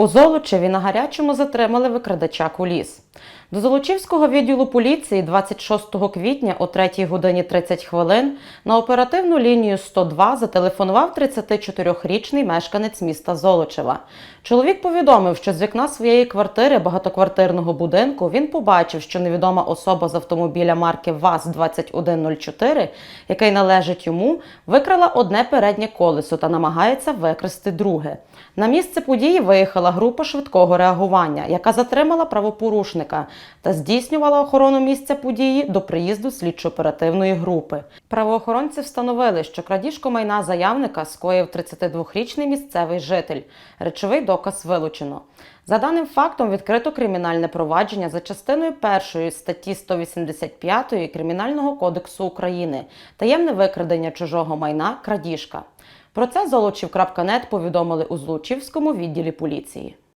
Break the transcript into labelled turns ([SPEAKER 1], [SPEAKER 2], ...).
[SPEAKER 1] У Золочеві на гарячому затримали викрадача куліс. До Золочівського відділу поліції 26 квітня о 3 годині 30 хвилин на оперативну лінію 102 зателефонував 34-річний мешканець міста Золочева. Чоловік повідомив, що з вікна своєї квартири багатоквартирного будинку він побачив, що невідома особа з автомобіля марки ВАЗ-2104, який належить йому, викрала одне переднє колесо та намагається викрасти друге. На місце події виїхала група швидкого реагування, яка затримала правопорушника та здійснювала охорону місця події до приїзду слідчо-оперативної групи. Правоохоронці встановили, що крадіжку майна заявника скоїв 32-річний місцевий житель. Речовий доказ вилучено. За даним фактом відкрито кримінальне провадження за частиною першої статті 185 Кримінального кодексу України таємне викрадення чужого майна крадіжка. Про це Золочів.нет повідомили у Золочівському відділі поліції.